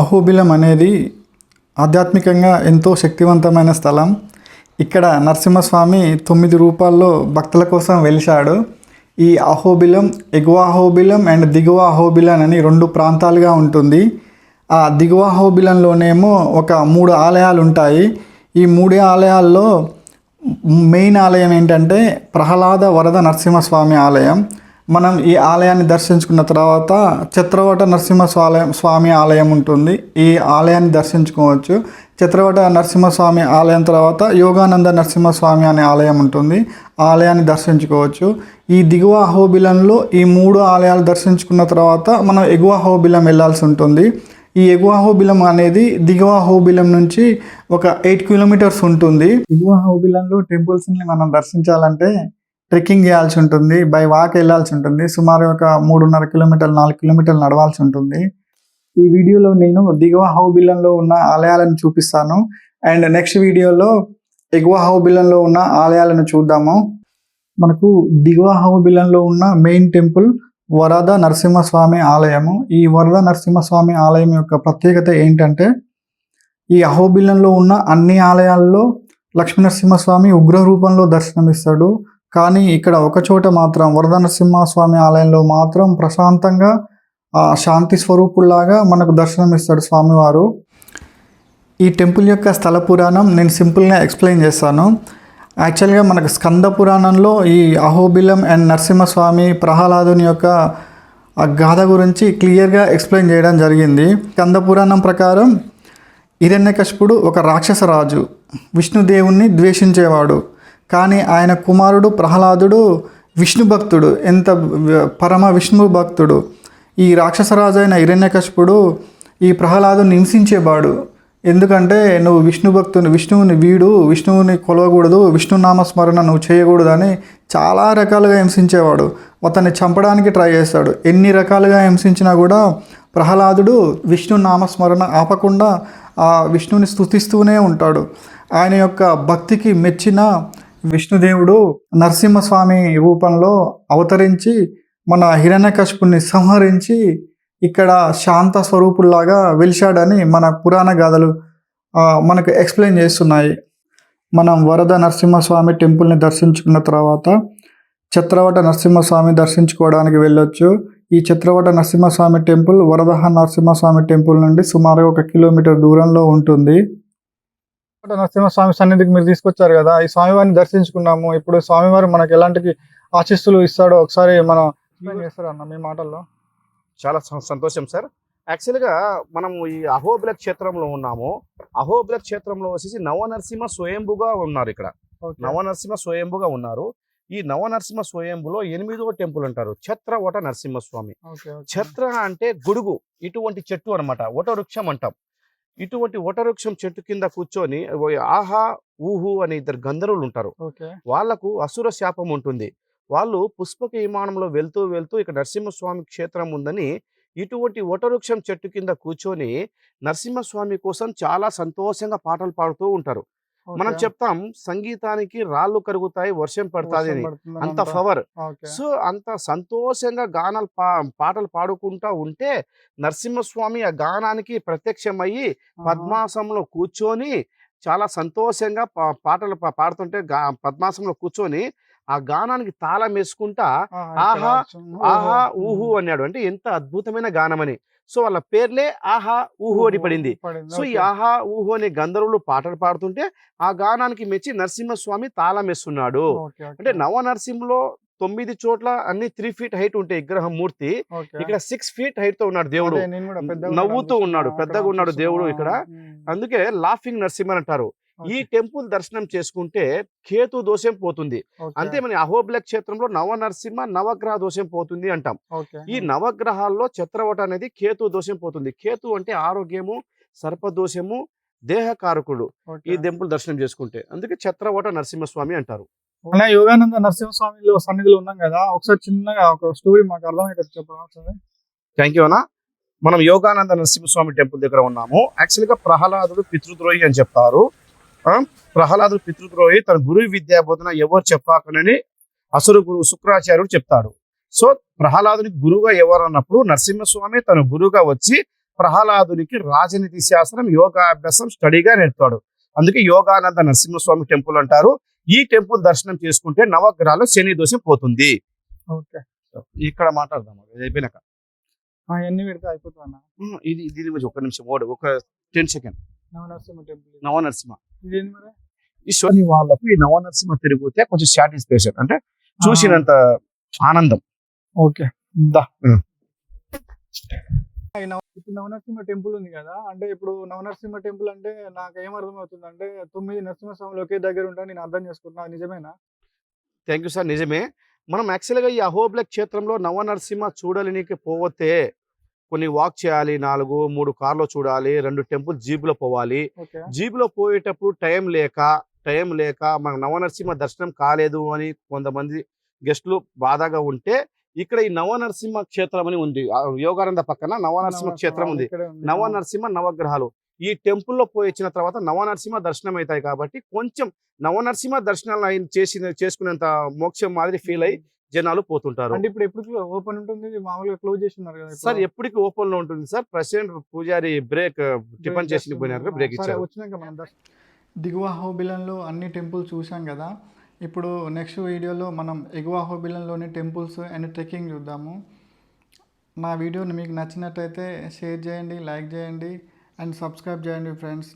అహోబిలం అనేది ఆధ్యాత్మికంగా ఎంతో శక్తివంతమైన స్థలం. ఇక్కడ నరసింహస్వామి తొమ్మిది రూపాల్లో భక్తుల కోసం వెలిశాడు. ఈ అహోబిలం ఎగువ అహోబిలం అండ్ దిగువ అహోబిలం అని రెండు ప్రాంతాలుగా ఉంటుంది. ఆ దిగువ అహోబిలంలోనేమో ఒక మూడు ఆలయాలు ఉంటాయి. ఈ మూడు ఆలయాల్లో మెయిన్ ఆలయం ఏంటంటే ప్రహ్లాద వరద నరసింహస్వామి ఆలయం. మనం ఈ ఆలయాన్ని దర్శించుకున్న తర్వాత చిత్రవట నరసింహస్వాలయం స్వామి ఆలయం ఉంటుంది. ఈ ఆలయాన్ని దర్శించుకోవచ్చు. చిత్రవట నరసింహస్వామి ఆలయం తర్వాత యోగానంద నరసింహస్వామి అనే ఆలయం ఉంటుంది. ఆలయాన్ని దర్శించుకోవచ్చు. ఈ దిగువ అహోబిలంలో ఈ మూడు ఆలయాలు దర్శించుకున్న తర్వాత మనం ఎగువ అహోబిలం వెళ్ళాల్సి ఉంటుంది. ఈ ఎగువ అహోబిలం అనేది దిగువ అహోబిలం నుంచి ఒక ఎయిట్ కిలోమీటర్స్ ఉంటుంది. ఎగువ అహోబిలంలో టెంపుల్స్ని మనం దర్శించాలంటే ట్రెక్కింగ్ చేయాల్సి ఉంటుంది బై వాక్ వెళ్ళాల్సి ఉంటుంది. సుమారు ఒక మూడున్నర కిలోమీటర్లు నాలుగు కిలోమీటర్లు నడవాల్సి ఉంటుంది. ఈ వీడియోలో నేను దిగువ హౌబిల్లంలో ఉన్న ఆలయాలను చూపిస్తాను. అండ్ నెక్స్ట్ వీడియోలో ఎగువ హౌబిల్లంలో ఉన్న ఆలయాలను చూద్దాము. మనకు దిగువ హౌబిల్లంలో ఉన్న మెయిన్ టెంపుల్ వరద నరసింహస్వామి ఆలయము. ఈ వరద నరసింహస్వామి ఆలయం యొక్క ప్రత్యేకత ఏంటంటే ఈ అహోబిల్లంలో ఉన్న అన్ని ఆలయాల్లో లక్ష్మీ నరసింహస్వామి ఉగ్ర రూపంలో దర్శనమిస్తాడు. కానీ ఇక్కడ ఒకచోట మాత్రం వరద నరసింహస్వామి ఆలయంలో మాత్రం ప్రశాంతంగా శాంతి స్వరూపుల్లాగా మనకు దర్శనమిస్తాడు స్వామివారు. ఈ టెంపుల్ యొక్క స్థల పురాణం నేను సింపుల్గా ఎక్స్ప్లెయిన్ చేస్తాను. యాక్చువల్గా మనకు స్కంద పురాణంలో ఈ అహోబిలం అండ్ నరసింహస్వామి ప్రహ్లాదుని యొక్క ఆ గాథ గురించి క్లియర్గా ఎక్స్ప్లెయిన్ చేయడం జరిగింది. స్కంద పురాణం ప్రకారం హిరణ్యకశిపుడు ఒక రాక్షస రాజు. విష్ణుదేవుణ్ణి ద్వేషించేవాడు. కానీ ఆయన కుమారుడు ప్రహ్లాదుడు విష్ణు భక్తుడు ఎంత పరమ విష్ణు భక్తుడు ఈ రాక్షసరాజు అయిన హిరణ్యకశపుడు ఈ ప్రహ్లాదుని హింసించేవాడు. ఎందుకంటే నువ్వు విష్ణు భక్తుని విష్ణువుని వీడు విష్ణువుని కొలవకూడదు విష్ణు నామస్మరణ నువ్వు చేయకూడదని చాలా రకాలుగా హింసించేవాడు. అతన్ని చంపడానికి ట్రై చేస్తాడు. ఎన్ని రకాలుగా హింసించినా కూడా ప్రహ్లాదుడు విష్ణు నామస్మరణ ఆపకుండా ఆ విష్ణుని స్తుతిస్తూనే ఉంటాడు. ఆయన యొక్క భక్తికి మెచ్చిన విష్ణుదేవుడు నరసింహస్వామి రూపంలో అవతరించి మన హిరణ్యకశిపుని సంహరించి ఇక్కడ శాంత స్వరూపుల్లాగా వెలిశాడని మన పురాణ గాథలు మనకు ఎక్స్ప్లెయిన్ చేస్తున్నాయి. మనం వరద నరసింహస్వామి టెంపుల్ని దర్శించుకున్న తర్వాత చిత్రవట నరసింహస్వామి దర్శించుకోవడానికి వెళ్ళొచ్చు. ఈ చిత్రవట నరసింహస్వామి టెంపుల్ వరదహ నరసింహస్వామి టెంపుల్ నుండి సుమారు ఒక కిలోమీటర్ దూరంలో ఉంటుంది. నరసింహస్వామి సన్నిధికి మీరు తీసుకొచ్చారు కదా ఈ స్వామివారిని దర్శించుకున్నాము. ఇప్పుడు స్వామివారు మనకి ఎలాంటి ఆశీస్సులు ఇస్తాడో ఒకసారి మనం చేస్తారన్న మీ మాటల్లో? చాలా సంతోషం సార్. యాక్చువల్గా మనము ఈ అహోబిల క్షేత్రంలో ఉన్నాము. అహోబిల క్షేత్రంలో వచ్చేసి నవనరసింహ స్వయంభుగా ఉన్నారు ఇక్కడ. నవనరసింహ స్వయంభుగా ఉన్నారు. ఈ నవనరసింహ స్వయంభులో ఎనిమిదవ టెంపుల్ అంటారు. ఛత్రవట నరసింహస్వామి. ఛత్ర అంటే గొడుగు ఇటువంటి చెట్టు అన్నమాట. వటవృక్షం అంటాం. ఇటువంటి వటవృక్షం చెట్టు కింద కూర్చొని ఆహా ఊహు అనే ఇద్దరు గంధర్వులు ఉంటారు ఓకే. వాళ్ళకు అసుర శాపం ఉంటుంది. వాళ్ళు పుష్పక విమానంలో వెళ్తూ వెళ్తూ ఇక్కడ నరసింహస్వామి క్షేత్రం ఉందని ఇటువంటి వటవృక్షం చెట్టు కింద కూర్చొని నరసింహస్వామి కోసం చాలా సంతోషంగా పాటలు పాడుతూ ఉంటారు. మనం చెప్తాం సంగీతానికి రాళ్ళు కరుగుతాయి వర్షం పడుతుంది అని. అంత పవర్. సో అంత సంతోషంగా గానాలు పాటలు పాడుకుంటా ఉంటే నరసింహస్వామి ఆ గానానికి ప్రత్యక్షమయ్యి పద్మాసనంలో కూర్చొని చాలా సంతోషంగా పాటలు పాడుతుంటే గా పద్మాసనంలో కూర్చొని ఆ గానానికి తాళం వేసుకుంటా ఆహా, ఆహా ఊహు అన్నాడు. అంటే ఎంత అద్భుతమైన గానమని. సో వాళ్ళ పేర్లే ఆహా ఊహు అని పడింది. సో ఈ ఆహా ఊహు అనే గంధర్వులు పాటలు పాడుతుంటే ఆ గానానికి మెచ్చి నరసింహస్వామి తాళం వేస్తున్నాడు. అంటే నవ నరసింహలో తొమ్మిది చోట్ల అన్ని త్రీ ఫీట్ హైట్ ఉంటాయి విగ్రహం మూర్తి ఇక్కడ సిక్స్ ఫీట్ హైట్తో ఉన్నాడు దేవుడు. నవ్వుతూ ఉన్నాడు, పెద్దగా ఉన్నాడు దేవుడు ఇక్కడ. అందుకే లాఫింగ్ నరసింహ అంటారు. ఈ టెంపుల్ దర్శనం చేసుకుంటే కేతు దోషం పోతుంది. అంతే మన అహోబిల క్షేత్రంలో నవ నరసింహ నవగ్రహ దోషం పోతుంది అంటాం. ఈ నవగ్రహాల్లో చత్రవట అనేది కేతు దోషం పోతుంది. కేతు అంటే ఆరోగ్యము సర్పదోషము దేహకారకుడు ఈ టెంపుల్ దర్శనం చేసుకుంటే. అందుకే చత్రవట నరసింహస్వామి అంటారు. మన యోగానంద నరసింహస్వామిలో సన్నిధిలో ఉన్నాం కదా ఒకసారి చిన్నగా ఒక స్టోరీ మాకు అర్థమయ్యేటట్టు చెప్పడం థ్యాంక్ యూ అన్న. మనం యోగానంద నరసింహస్వామి టెంపుల్ దగ్గర ఉన్నాము. యాక్చువల్గా ప్రహ్లాదుడు పితృద్రోహి అని చెప్తారు. ప్రహ్లాదుడు పితృద్రోహి తన గురువు విద్యా బోధన ఎవరు చెప్పాకనని అసురు గురువు శుక్రాచార్యుడు చెప్తాడు. సో ప్రహ్లాదునికి గురువుగా ఎవరు అన్నప్పుడు నరసింహస్వామి తన గురువుగా వచ్చి ప్రహ్లాదునికి రాజనీతి శాస్త్రం యోగాభ్యాసం స్టడీగా నేర్పుతాడు. అందుకే యోగానంద నరసింహస్వామి టెంపుల్ అంటారు. ఈ టెంపుల్ దర్శనం చేసుకుంటే నవగ్రహాలు శని దోషం పోతుంది. ఓకే. ఇక్కడ మాట్లాడదాం ఇది అయిపోయినాక. ఎన్ని పెడితే ఇది ఇది ఇది ఒక నిమిషం ఓడి ఒక టెన్ సెకండ్. నవనరసింహ వాళ్ళకు ఈ నవనరసింహ తిరిగితే కొంచెం సాటిస్ఫాక్షన్ అంటే చూసినంత ఆనందం. ఓకే. దా. ఉమ్. ఇప్పుడు నవనరసింహ టెంపుల్ ఉంది కదా అంటే ఇప్పుడు నవనరసింహ టెంపుల్ అంటే నాకు ఏం అర్థం అవుతుంది అంటే తొమ్మిది నరసింహస్వాములు ఒకే దగ్గర ఉంటా నేను అర్థం చేసుకుంటున్నా. నిజమేనా? థ్యాంక్ యూ సార్ నిజమే. మనం యాక్చువల్గా ఈ అహోబిల క్షేత్రంలో నవనరసింహ చూడలేనికి పోతే కొన్ని వాక్ చేయాలి నాలుగు మూడు కార్లో చూడాలి రెండు టెంపుల్ జీబులో పోవాలి. జీబులో పోయేటప్పుడు టైం లేక టైం లేక మనకు నవనరసింహ దర్శనం కాలేదు అని కొంతమంది గెస్టులు బాధగా ఉంటే ఇక్కడ ఈ నవనరసింహ క్షేత్రం అని ఉంది. యోగానంద పక్కన నవనరసింహ క్షేత్రం ఉంది. నవనరసింహ నవగ్రహాలు. ఈ టెంపుల్లో పోయి వచ్చిన తర్వాత నవనరసింహ దర్శనం అవుతాయి కాబట్టి కొంచెం నవనరసింహ దర్శనాలు ఆయన చేసిన చేసుకునేంత మోక్షం మాదిరి ఫీల్ అయ్యి జనాలు పోతుంటారు. అంటే ఇప్పుడు ఎప్పుడు ఓపెన్ ఉంటుంది మామూలుగా క్లోజ్ చేసి ఉన్నారు కదా సార్ ఎప్పటికి ఓపెన్లో ఉంటుంది సార్? ప్రెసిడెంట్ పూజారి బ్రేక్ టిఫిన్ చేసి పోయినారు బ్రేక్ ఇచ్చారు. వచ్చినాక మనం దిగువ హోబిలంలో అన్ని టెంపుల్ చూసాం కదా. ఇప్పుడు నెక్స్ట్ వీడియోలో మనం ఎగువ హోబిలంలోని టెంపుల్స్ అండ్ ట్రెక్కింగ్ చూద్దాము. నా వీడియోని మీకు నచ్చినట్టయితే షేర్ చేయండి లైక్ చేయండి. అండ్ సబ్స్క్రైబ్ చేయండి ఫ్రెండ్స్